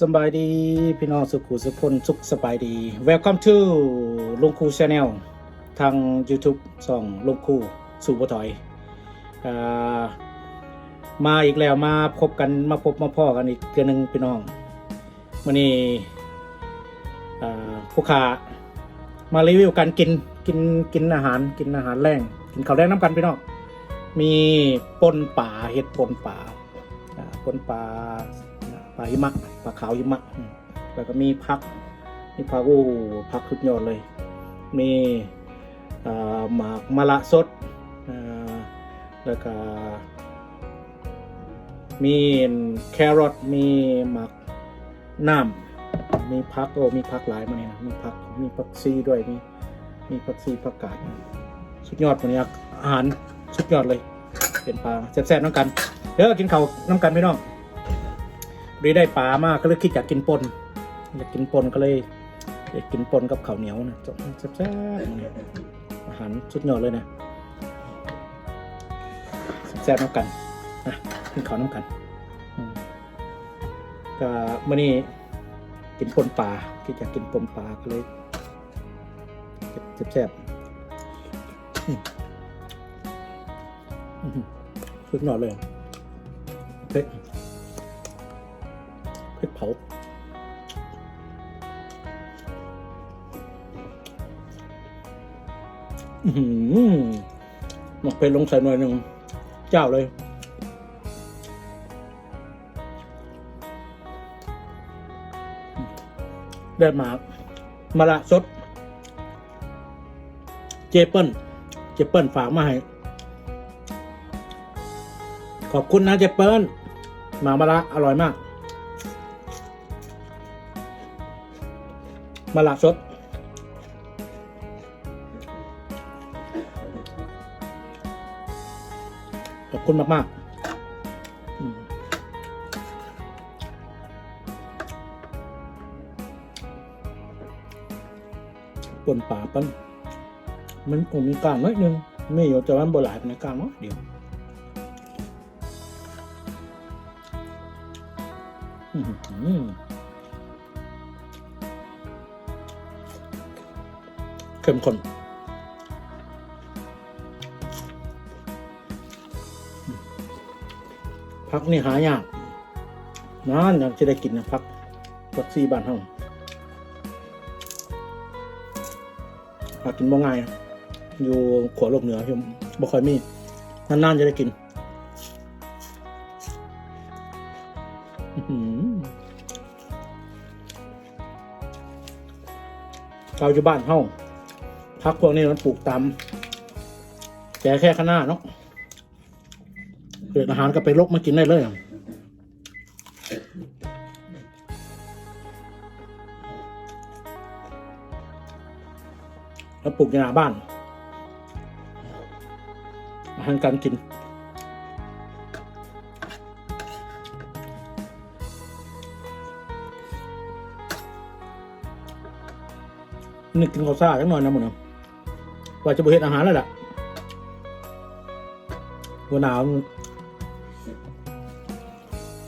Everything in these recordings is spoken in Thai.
สบายดีพี่น้องสุขุสุขพลสุขสบายดี Welcome to ลุงคูชาแนลทาง YouTube ส่องลุงคูสู่บ่ถอยอมาอีกแล้วมาพบกันมาพบมาพ่อกันอีกเทือหนึงพี่น้องวันนี้ผู้ขามารีวิวการกินกินกินอาหารกินอาหารแรงกินข้าวแรงน้ำกันพี่น้องมีปนป่าเห็ดปนป่าอ่าปนปลาปลาหิมะ ปลาขาวหิมะอืมแล้วก็มีพักมีพักโอ้โหพักสุดยอดเลย มีหมากมะละสดแล้วก็มีแครอทมีหมากน้ำมีพักโอ้มีพักหลายมาเนี่ยนะมีพักมีผักซีด้วยมีมีผักซีผักกาดสุดยอดวันนี้อาหารสุดยอดเลยเป็นปลาแซ่บๆน้ำกันเดี๋ยวกินเขาวน้ำกันพี่น้อง รีได้ปลามากก็เลยคิดอยากกินปนอยากกินปนก็เลยอยากกินปนกับข้าวเหนียวนะจบแซ่บๆอาหารสุดยอดเลยนะแซ่บๆน้ำกันนะกินข้าวน้ำกันก็มื่อนี้กินปนปลาคิดอยากกินปนปลาก็เลยแซ่บๆอืมอื้อหือสุดยอดเลยเผ็ด เผ็ดเผาอือหือหมกเผ็ดลงใส่หน่อยหนึ่ง เจ้าเลย ได้หมากมะละสด เจเปิลเจเปิลฝากมาให้ ขอบคุณนะเจเปิลหมามาละอร่อยมาก มาละสด ขอบคุณมาก ๆปนป่าปันมันคงมีกลางน้อยนึงไม่อยู่แต่ว่ามันบหลายเป็นกลางเนาะเดี๋ยวอื้อ เข้มข้นพักนี่หายากนานยากจะได้กินนะพักพักซีบ้านเฮาหากินบ่ง่ายอยู่ขวาโลกเหนือที่บ่ค่อยมีนานๆจะได้กินเราอยู่บ้านเฮา พักพวกนี้มันปลูกตามแก่แค่ข้างหน้าเนาะเกิดอาหารก็ไปลกมากินได้เลยแล้วปลูกในหน้าบ้าน อาหารการกินนึกถึงข้าวซ่าจังหน่อยนะหมึงนาะ ว่าจะบริเฮ็ดอาหารแล้วล่ะวันหนาว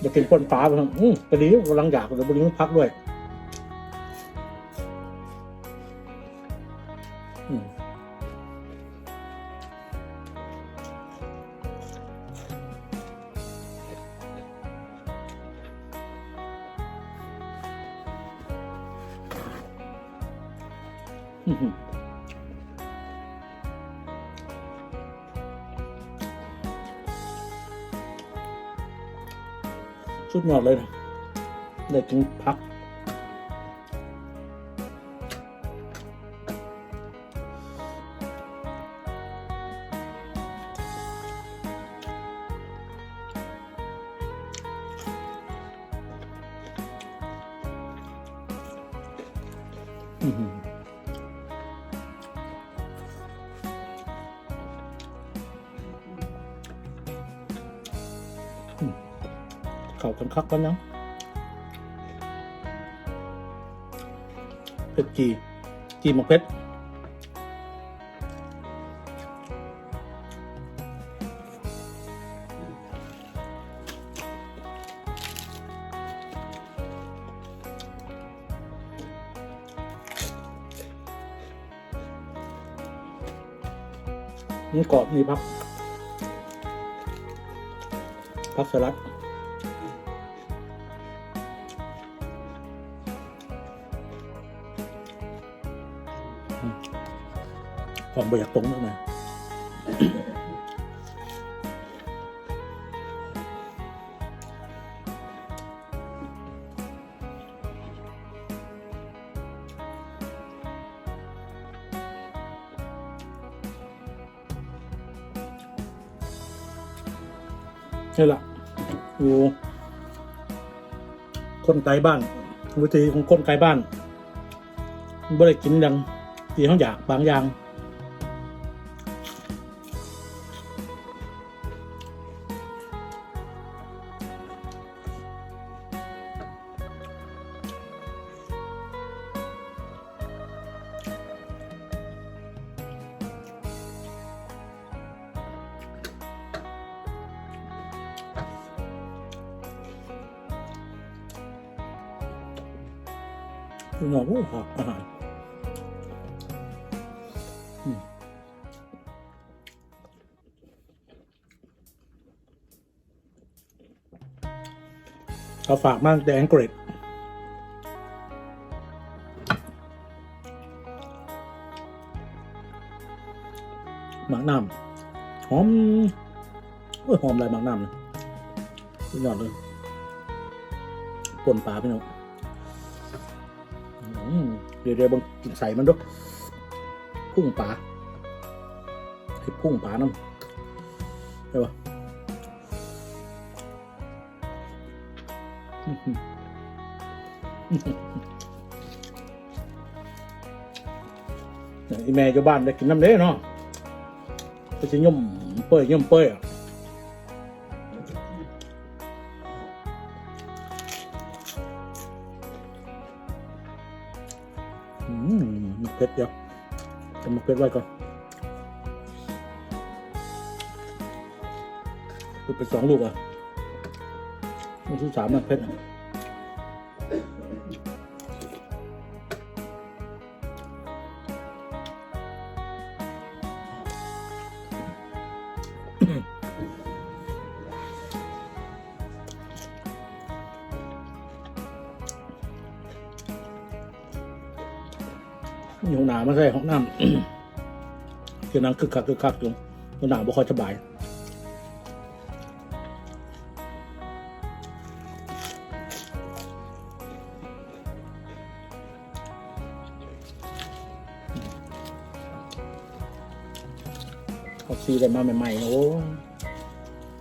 อยากกินป่นปลาไปอืมไปดีกำลังอยากแต่บริมันพักด้วยอืม สุดยอดเลยนะได้กินพักอื้ กันคักก่อนนะเผ็ดจีจีมะเผ็ดมันกรอบนี่พักพักสลัด ความเบียากตรงมากนะนี่แหละอยู่คนไกลบ้าน วิธีของคนไกลบ้านบ่ได้กินดังที่เขาอยากบางอย่าง หนอกโอ้ผักอาหารเขาฝากมากแต่อังกฤษหมักน้ำหอมโอ้ยหอมอะไรหมักน้ำนะสุดยอดเลยป่นปลาพี่น้อง เดี๋ยวเดี๋ยวบังกินใส่มันด้วยพุ่งปลาให้พุ่งปลาน้ำได้ปะอีแม่อยู่บ้านได้กินน้ำเด้เนาะก็จะย่อมเปื่อยย่อมเปื่อยอะ อืมมันเผ็ดเดียวจะมาเผ็ดไว้ก่อนคือไปสองลูกอะลูกที่สามมันเผ็ดอะ มีห้องน้ำมาใส่ห้องน้ำคือนั่งคึกคักคึกคักอยู่ห้องน้ำบ่ค่อยสบายเอาซีได้มาใหม่ๆโอ้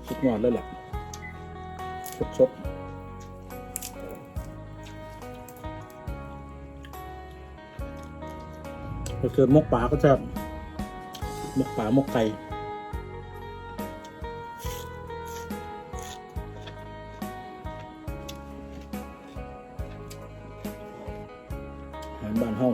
สุดยอดเลยแหละสด ก็คือมกป่าก็จะมกป่ามกไก่อาหารบ้านห้อง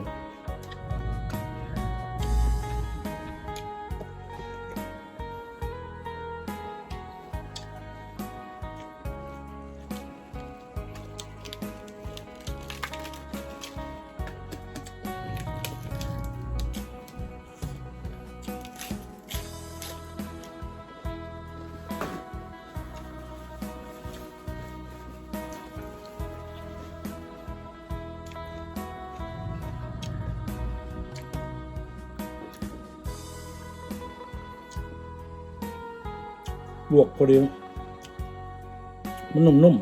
ลวกพอดีมันนุ่ม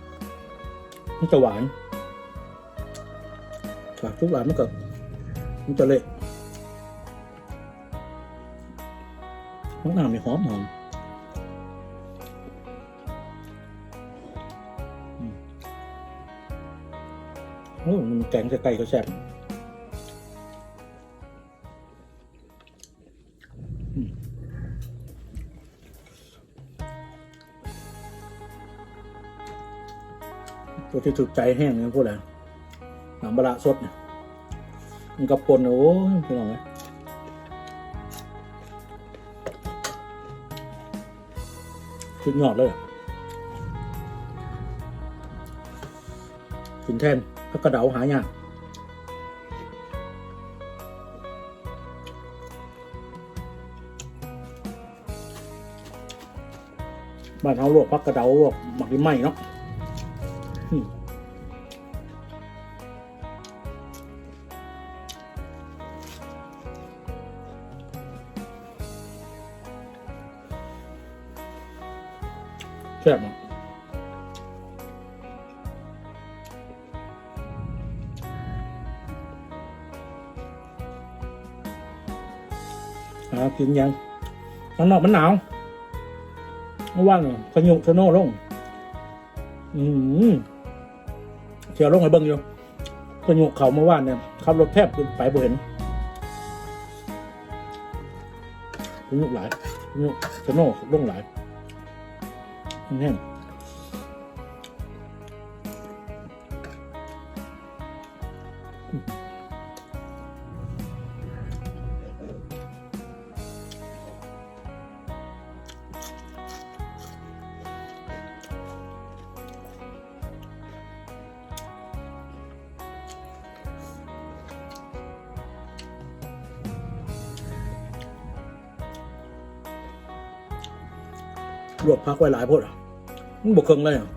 ๆมันจะหวานฝากทุกหวานมันก็มันจะเละน้ำน้ำมีหอมหอมอืมโอ้มันแกงจะไก่ก็แซ่บ ตัวที่ถูกใจแห้งเนี่ยพูดอะไรหนังบะระสดเนี่ยมันกระปนโอ้ยพี่น้องเลยสุดยอดเลยกินแทนพักกระเดาหายากบ้านเฮาลวกพักกระเดาลวกหมักดินไหมเนาะ แซ่บเนาะหากินยังข้างนอกมันหนาวเมื่อวานขยุกชะโน่ลง อืม เชียวลงให้เบิ่งอยู่ขยุเขาเมื่อวานเนี่ยขับรถแทบไปบ่เห็นขยุหลายขยุกชะโน่ลงหลายแน่น ลวกพักไว้หลายโพดอะมันบกเครื่องเลยอะ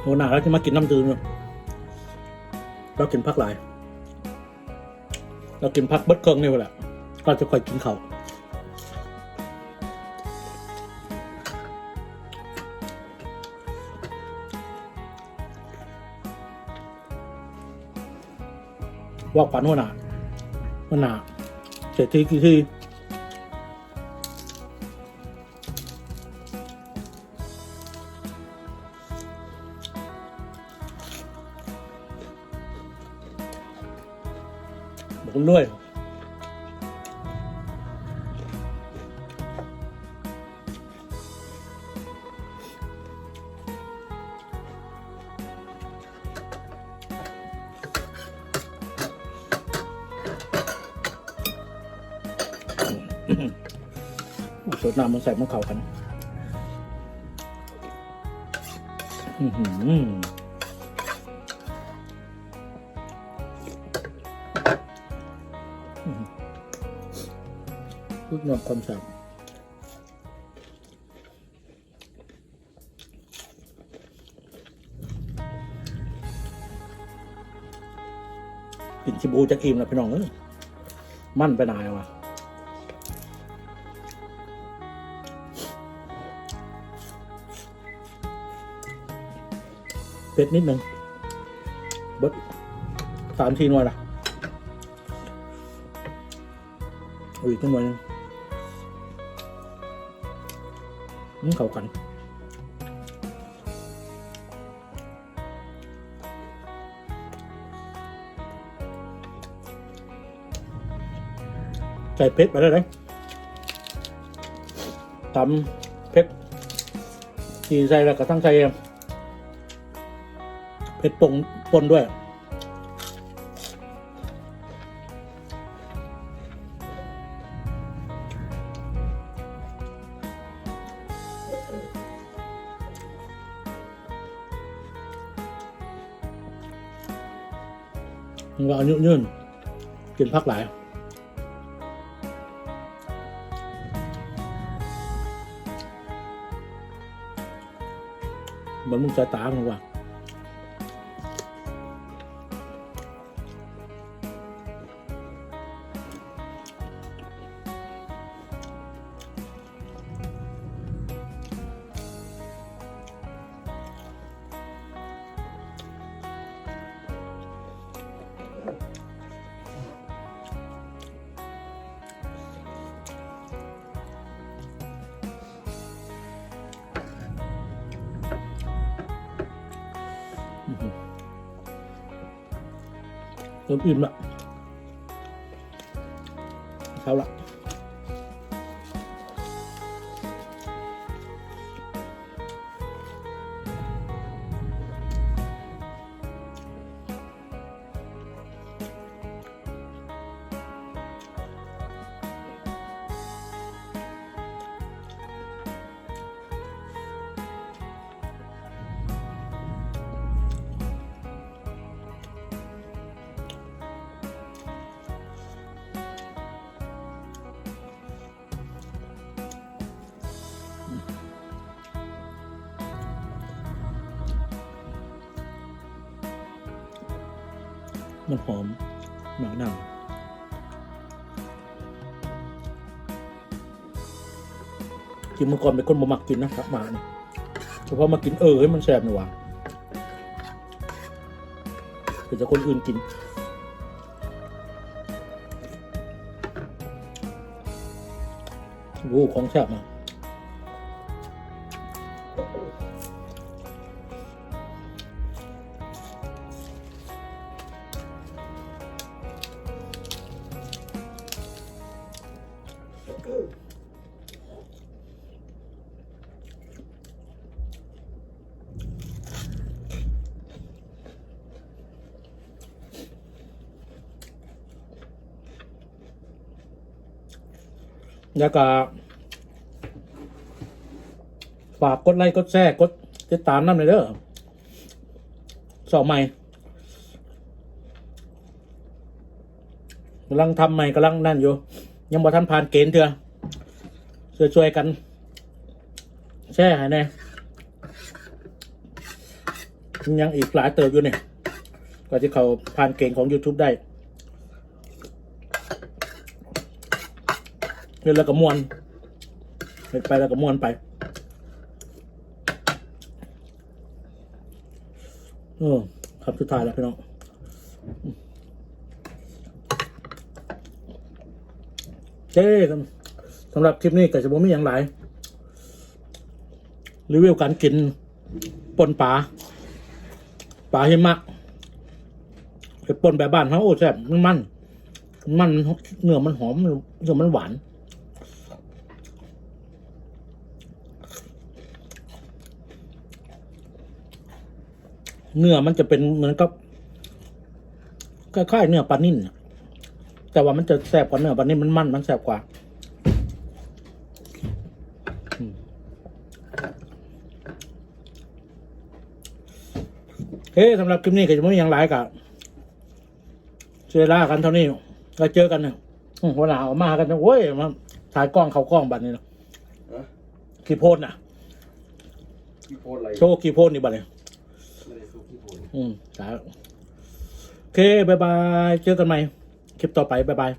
โหหนาแล้วที่มากินน้ำตื่นเนี่ยเรากินพักหลาย เรากินพักเบิดเครื่องนี่แหละก็จะค่อยกินเขาว ว่าปันหัวหน้าหัวหนาเศรษฐีกี่ที สูตรน้ำมันใส่มันเข้ากันอือหือพูดนอกความสามกินชิบูจะกิมแล้วพี่น้องเอ้ยมั่นไปนายว่ะ เผ็ดนิดหนึ่งเบิดสามทีหน่วยละเอาอีกหน่วยหนึงอืมเข้ากันใส่เผ็ดไปได้เลยตำเผ็ดที่ใส่แล้วก็ตั้งใจเอง ผ็ดปงปนด้วยมันก็อายุยืนกินพักหลายเหมือนมึงสายตามึงว่ะ เริ่มอิ่มละเช้าละ มันหอมหมักหนังกินเมื่อก่อนเป็นคนบ่มักกินนะครับหมาเนี่ยเฉพาะมากินเออให้มันแซ่บหน่อยว่ะคือจะคนอื่นกินโอ้ของแซ่บนะ แล้วก็ฝากกดไลค์กดแชร์กดติดตามน้ำเลยเด้อสอบใหม่กำลังทำใหม่กำลังนั่นอยู่ ยังบ่ทันผ่านเกณฑ์เถอะช่วยๆกัน แช่ให้แน่ยังอีกหลายเติบอยู่เนี่ยกว่าที่เขาผ่านเกณฑ์ของ YouTube ได้ เฮ็ดแล้วก็มวนเฮ็ดไปแล้วก็มวนไปเออครับสุดท้ายแล้วพี่น้องเจ้คสำหรับคลิปนี้ก็จะบ่มีอย่างไรรีวิวการกินปนปลาปลาหิมะไปปนแบบบ้านเขาโอ้แซ่บมันมัน มันเนื้อมันหอมเนื้อมันหวาน เนื้อมันจะเป็นเหมือนกับคล้ายๆเนื้อปลานิ่นน่ะแต่ว่ามันจะแซ่บกว่าเนื้อปลานิ่นมันมันมันแซ่บกว่าอืมเฮ้สำหรับคลิปนี้ก็จะไม่มีอย่างไรกับเจอล่ากันเท่านี้เราเจอกันเนี่ยอืมวันหนาวมากันจังโว้ยมาถ่ายกล้องเขากล้องบัดนี้เนาะฮะกี่โพดน่ะกี่โพสอะไรโชว์กี่โพดนี่บัดนี้ไม่ได้สู้กี่โพส อืมครับโอเคบายบาย เจอกันใหม่ คลิปต่อไปบายบาย